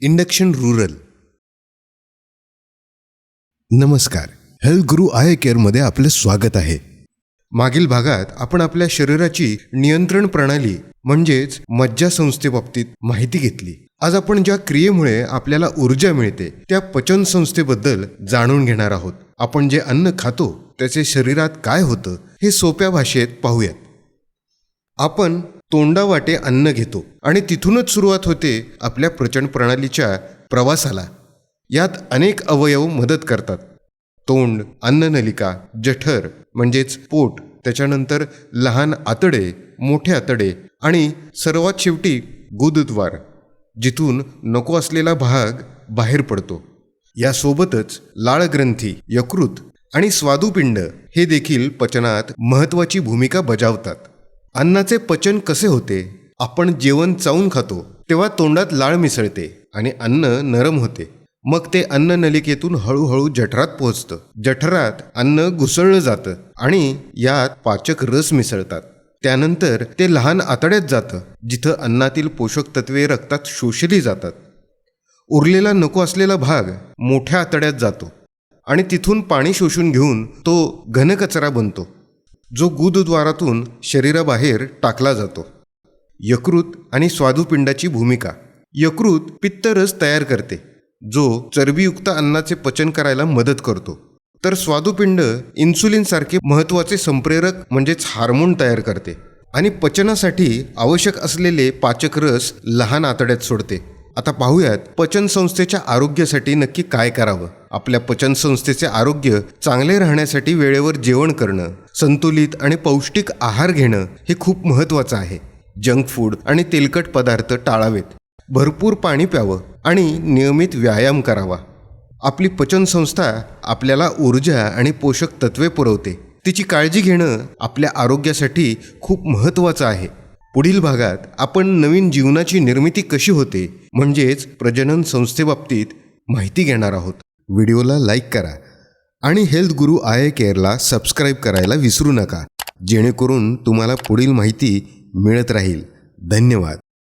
Induction rural. नमस्कार. Health गुरु eye केअरमध्ये आपले स्वागत आहे. मागील भागात आपण आपल्या शरीराची नियंत्रण प्रणाली म्हणजेच मज्जा संस्थेबाबतीत माहिती घेतली. आज आपण ज्या क्रियेमुळे आपल्याला ऊर्जा मिळते त्या पचन संस्थेबद्दल जाणून घेणार आहोत. आपण जे अन्न खातो त्याचे शरीरात काय होतं हे सोप्या भाषेत पाहूयात. आपण तोंडावाटे अन्न घेतो. आणि तिथूनच सुरुवात होते आपल्या प्रचंड प्रणालीच्या प्रवासाला. यात अनेक अवयव मदत करतात. तोंड अन्ननलिका जठर म्हणजेच पोट त्याच्यानंतर लहान आतडे मोठे आतडे आणि सर्वात शेवटी गुदद्वार जिथून नको असलेला भाग बाहेर पडतो. यासोबतच लाळग्रंथी यकृत आणि स्वादुपिंड हे देखील पचनात महत्त्वाची भूमिका बजावतात. अन्नाचे पचन कसे होते? आपण जेवण चावून खातो तेव्हा तोंडात लाळ मिसळते आणि अन्न नरम होते. मग ते अन्न नलिकेतून हळूहळू जठरात पोहोचतं. जठरात अन्न घुसळलं जातं आणि यात पाचक रस मिसळतात. त्यानंतर ते लहान आतड्यात जातं जिथं अन्नातील पोषक तत्वे रक्तात शोषली जातात. उरलेला नको असलेला भाग मोठ्या आतड्यात जातो आणि तिथून पाणी शोषून घेऊन तो घनकचरा बनतो. जो गुदद्वारातून शरीराबाहेर टाकला जातो. यकृत आणि स्वादुपिंडाची भूमिका. यकृत पित्तरस तयार करते जो चरबीयुक्त अन्नाचे पचन करायला मदत करतो. तर स्वादुपिंड इन्सुलिनसारखे महत्त्वाचे संप्रेरक म्हणजेच हार्मोन तयार करते आणि पचनासाठी आवश्यक असलेले पाचक रस लहान आतड्यात सोडते. आता पाहूयात पचन संस्थेच्या आरोग्यासाठी नक्की काय करावं? आपल्या पचन संस्थेचे आरोग्य चांगले राहण्यासाठी वेळेवर जेवण करणं संतुलित आणि पौष्टिक आहार घेणं हे खूप महत्त्वाचं आहे. जंक फूड आणि तेलकट पदार्थ टाळावेत. भरपूर पाणी प्यावं आणि नियमित व्यायाम करावा. आपली पचनसंस्था आपल्याला ऊर्जा आणि पोषक तत्वे पुरवते. तिची काळजी घेणं आपल्या आरोग्यासाठी खूप महत्त्वाचं आहे. पुढील भागात आपण नवीन जीवनाची निर्मिती कशी होते म्हणजेच प्रजनन संस्थेबाबतीत माहिती घेणार आहोत. व्हिडिओला लाईक करा आणि हेल्थ गुरु आय केअरला सबस्क्राईब करायला विसरू नका. जेणेकरून तुम्हाला पुढील माहिती मिळत राहील. धन्यवाद.